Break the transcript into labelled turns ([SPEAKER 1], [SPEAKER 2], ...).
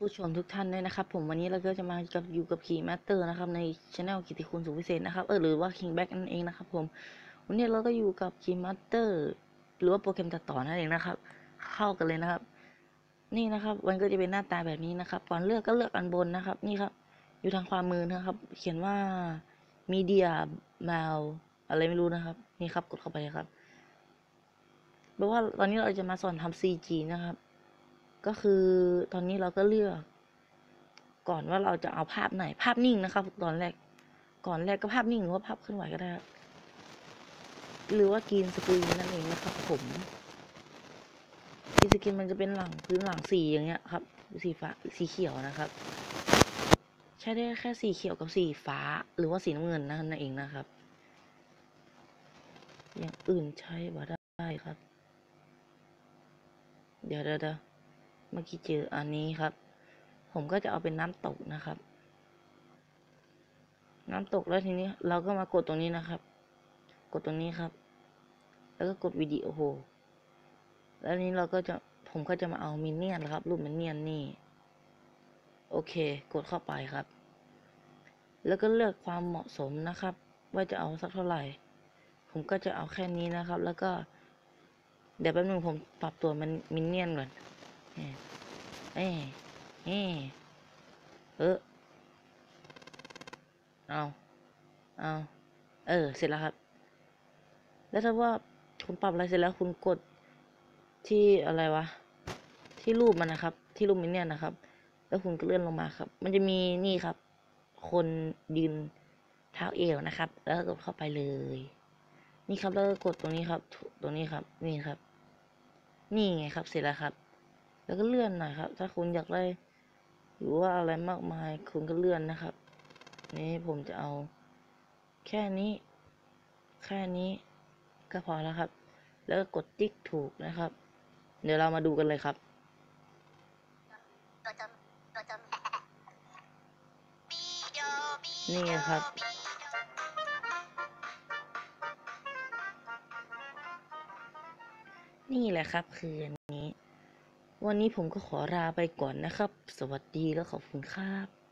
[SPEAKER 1] ผู้ชมทุกท่านด้วยนะครับผมวันนี้เราก็จะมากับอยู่กับขี่มาสเตอร์นะครับในช anel กิติคุณสุวิเศษนะครับเออหรือว่า King Back นั่นเองนะครับผมวันนี้เราก็อยู่กับขี่มาสเตอร์หรือว่าโปรแกรมตัดต่อนั่นเองนะครับ เข้ากันเลยนะครับ นี่นะครับมันก็จะเป็นหน้าตาแบบนี้นะครับ ก่อนเลือกก็เลือกอันบนนะครับ นี่ครับ อยู่ทางความมือนะครับ เขียนว่า media m a l อะไรไม่รู้นะครับ นี่ครับกดเข้าไปเลยครับแปลว่าตอนนี้เราจะมาสอนทำ CG นะครับ ก็คือตอนนี้เราก็เลือก ก่อนว่าเราจะเอาภาพไหน ภาพนิ่งนะครับตอนแรก ก่อนแรกก็ภาพนิ่งหรือว่าภาพเคลื่อนไหวก็ได้ครับหรือว่ากรีนสกรีนนั่นเองนะครับ ผมกรีนสกรีนมันจะเป็นหลังพื้นหลังสีอย่างเงี้ยครับ สีฟ้าสีเขียวนะครับ ใช้ได้แค่สีเขียวกับสีฟ้า หรือว่าสีน้ำเงินนั่นเองนะครับ อย่างอื่นใช้บ่ได้ครับ เดี๋ยวเดี๋ยว เมื่อกี้เจออันนี้ครับ ผมก็จะเอาเป็นน้ำตกนะครับ น้ำตกแล้วทีนี้เราก็มากดตรงนี้นะครับ กดตรงนี้ครับ แล้วก็กดวิดีโอแล้วนี้เราก็จะผมก็จะมาเอามินเนี่ยนครับ รูปมินเนี่ยนนี่ โอเค กดเข้าไปครับ แล้วก็เลือกความเหมาะสมนะครับ ว่าจะเอาสักเท่าไหร่ ผมก็จะเอาแค่นี้นะครับ แล้วก็เดี๋ยวแป๊บนึงผมปรับตัวมันมินเนี่ยนก่อน เอ้เอ้เอ้เออเอาเอาเออ เสร็จแล้วครับ แล้วถ้าว่าคุณปรับอะไรเสร็จแล้วคุณกดที่อะไรวะ ที่รูปมันนะครับ ที่รูปมินเนี่ยนะครับ แล้วคุณก็เลื่อนลงมาครับ มันจะมีนี่ครับ คนยืนเท้าเอวนะครับ แล้วก็กดเข้าไปเลย นี่ครับแล้วก็กดตรงนี้ครับ ตรงนี้ครับ นี่ครับ นี่ไงครับ เสร็จแล้วครับ แล้วก็เลื่อนหน่อยครับ ถ้าคุณอยากได้หรือว่าอะไรมากมายคุณก็เลื่อนนะครับ นี่ผมจะเอา แค่นี้ แค่นี้ก็พอแล้วครับ แล้วก็กดติ๊กถูกนะครับ เดี๋ยวเรามาดูกันเลยครับนี่ครับ นี่แหละครับคืออันนี้ วันนี้ผมก็ขอลาไปก่อนนะครับ สวัสดีและขอบคุณครับ